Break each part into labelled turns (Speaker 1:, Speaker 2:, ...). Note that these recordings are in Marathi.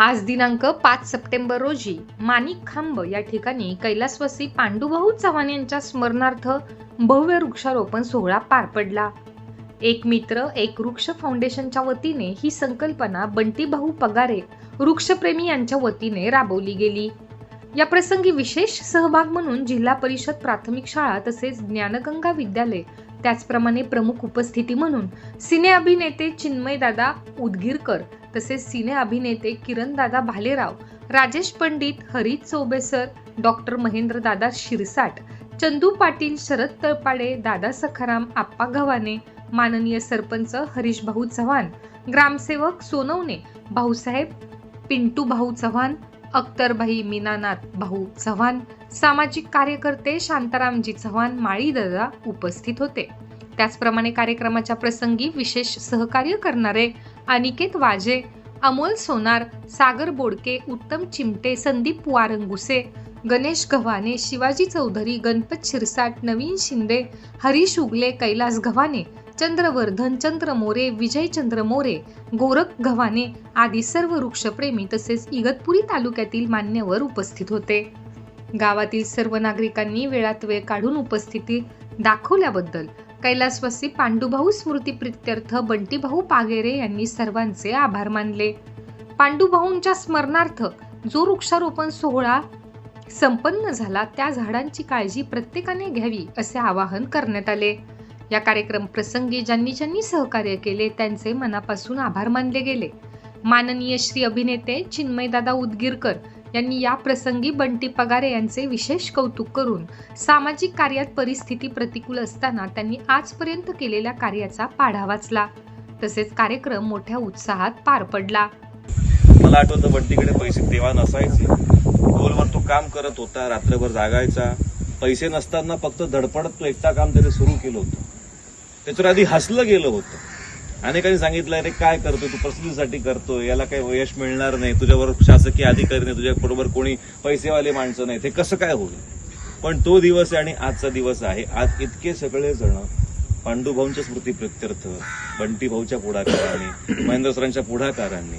Speaker 1: आज दिनांक पाच सप्टेंबर रोजी माणिक खांब या ठिकाणी कैलासवासी पांडुभाऊ चव्हाण यांच्या स्मरणार्थ भव्य वृक्षारोपण सोहळा पार पडला. एक मित्र एक वृक्ष फाउंडेशनच्या वतीने ही संकल्पना बंटीभाऊ पगारे वृक्षप्रेमी यांच्या वतीने राबवली गेली. या प्रसंगी विशेष सहभाग म्हणून जिल्हा परिषद प्राथमिक शाळा तसेच ज्ञानगंगा विद्यालय त्याचप्रमाणे प्रमुख उपस्थिती म्हणून सिने अभिनेते चिन्मयदादा उदगीरकर तसेच सिने अभिनेते किरणदादा भालेराव राजेश पंडित हरीश चौबेसर डॉक्टर महेंद्रदादा शिरसाट चंदू पाटील शरद तळपाडे दादा सखाराम आप्पा गव्हाणे माननीय सरपंच हरीश भाऊ चव्हाण ग्रामसेवक सोनवणे भाऊसाहेब पिंटू भाऊ चव्हाण अख्तरभाई मीनानाथ भाऊ चव्हाण सामाजिक कार्यकर्ते शांतारामजी चव्हाण माळीदादा उपस्थित होते. त्याचप्रमाणे कार्यक्रमाच्या प्रसंगी विशेष सहकार्य करणारे अनिकेत वाजे अमोल सोनार सागर बोडके उत्तम चिमटे संदीप वारंगुसे गणेश गव्हाणे शिवाजी चौधरी गणपत शिरसाट नवीन शिंदे हरीश उगले कैलास गव्हाणे चंद्रवर्धन चंद्र मोरे विजयचंद्र मोरे गोरख गव्हाणे आदी सर्व वृक्षप्रेमी तसेच इगतपुरी तालुक्यातील मान्यवर उपस्थित होते. गावातील सर्व नागरिकांनी वेळात वेळ काढून उपस्थिती दाखवल्याबद्दल कैलासवासी पांडुभाऊ स्मृती प्रित्यर्थ बंटीभाऊ पागेरे यांनी सर्वांचे आभार मानले. पांडुभाऊंच्या स्मरणार्थ जो वृक्षारोपण सोहळा संपन्न झाला त्या झाडांची काळजी प्रत्येकाने घ्यावी असे आवाहन करण्यात आले. या कार्यक्रम प्रसंगी ज्यांनी ज्यांनी सहकार्य केले त्यांचे मनापासून आभार मानले गेले. माननीय श्री अभिनेते चिन्मयदादा उदगीरकर यांनी या प्रसंगी बंटी पगारे यांचे विशेष कौतुक करून सामाजिक कार्यात परिस्थिती प्रतिकूल असताना त्यांनी आजपर्यंत केलेल्या कार्याचा पाढा वाचला. तसेच कार्यक्रम मोठ्या उत्साहात पार पडला.
Speaker 2: मला आठवतं बंटीकडे पैसे तेव्हा नसायचे. गोलवर तो काम करत होता रात्रभर जागायचा. पैसे नसताना फक्त धडपडत तो एकटा काम त्याने सुरू केलं होतं. त्याच्यावर आधी हसलं गेलं होतं. अनेकांनी सांगितलं अरे काय करतोय? तू प्रसिद्धीसाठी करतोय. याला काही यश मिळणार नाही. तुझ्यावर शासकीय अधिकारी नाही. तुझ्या बरोबर कोणी पैसेवाले माणसं नाही. ते कसं काय होईल? पण तो दिवस आहे आणि आजचा दिवस आहे. आज इतके सगळे जण पांडुभाऊंच्या स्मृती प्रत्यर्थ बंटी भाऊच्या पुढाकाराने महेंद्र सरांच्या पुढाकारांनी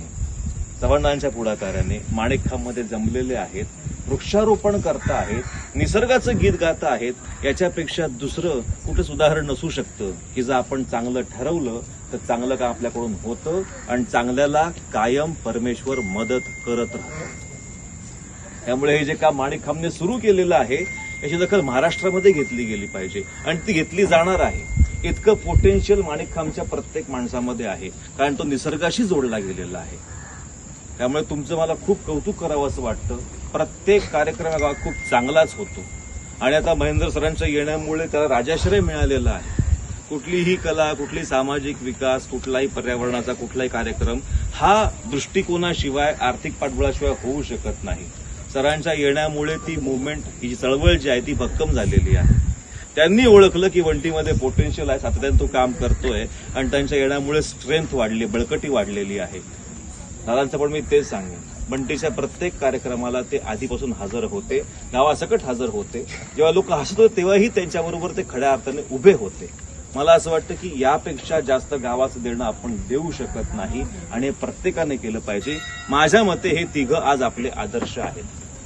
Speaker 2: चव्हाणांच्या पुढाकाराने माणिकखांबमध्ये जमलेले आहेत वृक्षारोपण करता आहेत निसर्गाचं गीत गाता आहेत याच्यापेक्षा दुसरं कुठेच उदाहरण नसू शकतं. की जर आपण चांगलं ठरवलं तर चांगलं काम आपल्याकडून होतं आणि चांगल्याला कायम परमेश्वर मदत करत राहतो. त्यामुळे हे जे काम माणिक खांबने सुरू केलेलं आहे याची दखल महाराष्ट्रामध्ये घेतली गेली पाहिजे. आणि ती घेतली जाणार आहे. इतकं पोटेन्शियल माणिक खांबच्या प्रत्येक माणसामध्ये आहे. कारण तो निसर्गाशी जोडला गेलेला आहे. त्यामुळे तुमचं मला खूप कौतुक करावं असं वाटतं. प्रत्येक कार्यक्रम हा खूप चांगलाच होतो. आणि आता महेंद्र सरांच्या येण्यामुळे त्याला राजाश्रय मिळालेला आहे. कुठलीही कला कुठली सामाजिक विकास कुठलाही पर्यावरणाचा कुठलाही कार्यक्रम हा दृष्टिकोनाशिवाय आर्थिक पाठबळाशिवाय होऊ शकत नाही. सरांच्या येण्यामुळे ती मुवमेंट ही जी चळवळ जी आहे ती भक्कम झालेली आहे. त्यांनी ओळखलं की वंटीमध्ये पोटेन्शियल आहे सातत्याने तो काम करतोय आणि त्यांच्या येण्यामुळे स्ट्रेंथ वाढली बळकटी वाढलेली आहे. दादांचं पण मी तेच सांगेन. बंटीच्या प्रत्येक कार्यक्रमाला ते आधीपासून हजर होते गावासकट हजर होते. जेव्हा लोक हसत होते तेव्हाही त्यांच्याबरोबर ते खड्या अर्थाने उभे होते. मला असं वाटतं की यापेक्षा जास्त गावाचं देणं आपण देऊ शकत नाही आणि हे प्रत्येकाने केलं पाहिजे. माझ्या मते हे तिघं आज आपले आदर्श आहेत.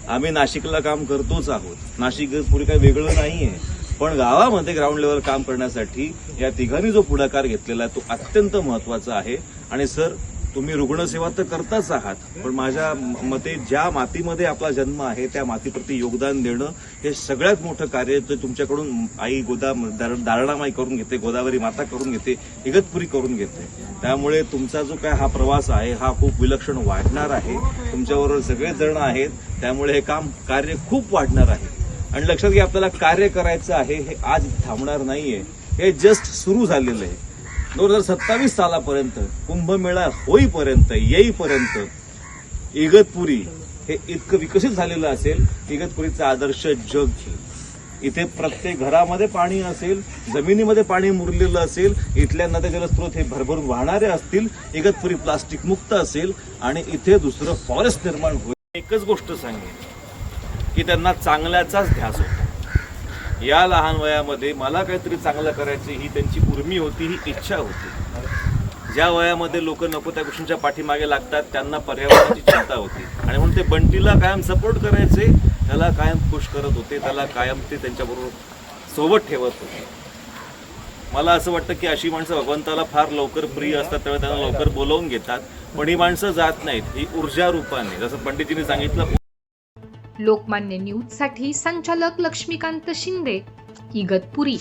Speaker 2: आम्ही नाशिकला काम करतोच आहोत. नाशिक पुढे काही वेगळं नाहीये. पण गावामध्ये ग्राउंड लेवल काम करण्यासाठी या तिघांनी जो पुढाकार घेतलेला आहे तो अत्यंत महत्त्वाचा आहे. आणि सर तुम्ही रुग्णसेवा तर करताच आहात पण माझ्या मते ज्या मातीमध्ये आपला जन्म आहे त्या मातीप्रती योगदान देणं हे सगळ्यात मोठं कार्य जे तुमच्याकडून आई गोदा दारणामाई करून घेते गोदावरी माता करून घेते इगतपुरी करून घेते. त्यामुळे तुमचा जो काय हा प्रवास आहे हा खूप विलक्षण वाढणार आहे. तुमच्याबरोबर सगळेजण आहेत त्यामुळे हे काम कार्य खूप वाढणार आहे. आणि लक्षात घ्या आपल्याला कार्य करायचं आहे हे आज थांबणार नाहीये. हे जस्ट सुरू झालेलं आहे. दोन हजार सत्तावीस सालापर्यंत कुंभमेळा होईपर्यंत येईपर्यंत इगतपुरी हे इतकं विकसित झालेलं असेल इगतपुरीचा आदर्श जग. घेईल इथे प्रत्येक घरामध्ये पाणी असेल जमिनीमध्ये पाणी मुरलेलं असेल इथल्या नद्या जलस्रोत हे भरभरून वाहणारे असतील इगतपुरी प्लास्टिक मुक्त असेल आणि इथे दुसरं फॉरेस्ट निर्माण होईल. एकच गोष्ट सांगेन की त्यांना चांगल्याचाच ध्यास होता. या लहान वयामध्ये मला काहीतरी चांगलं करायची ही त्यांची उर्मी होती ही इच्छा होती. ज्या वयामध्ये लोक नको त्या गोष्टींच्या पाठीमागे लागतात त्यांना पर्यावरणाची चिंता होती. आणि म्हणून ते बंटीला कायम सपोर्ट करायचे त्याला कायम खुश करत होते त्याला कायम ते त्यांच्याबरोबर सोबत ठेवत होते. मला असं वाटतं की अशी माणसं भगवंताला फार लवकर प्रिय असतात त्यामुळे त्यांना लवकर बोलवून घेतात. पण ही माणसं जात नाहीत ही ऊर्जा रूपाने जसं पंडितजींनी सांगितलं
Speaker 1: लोकमान्य न्यूजसाठी संचालक लक्ष्मीकांत शिंदे इगतपुरी.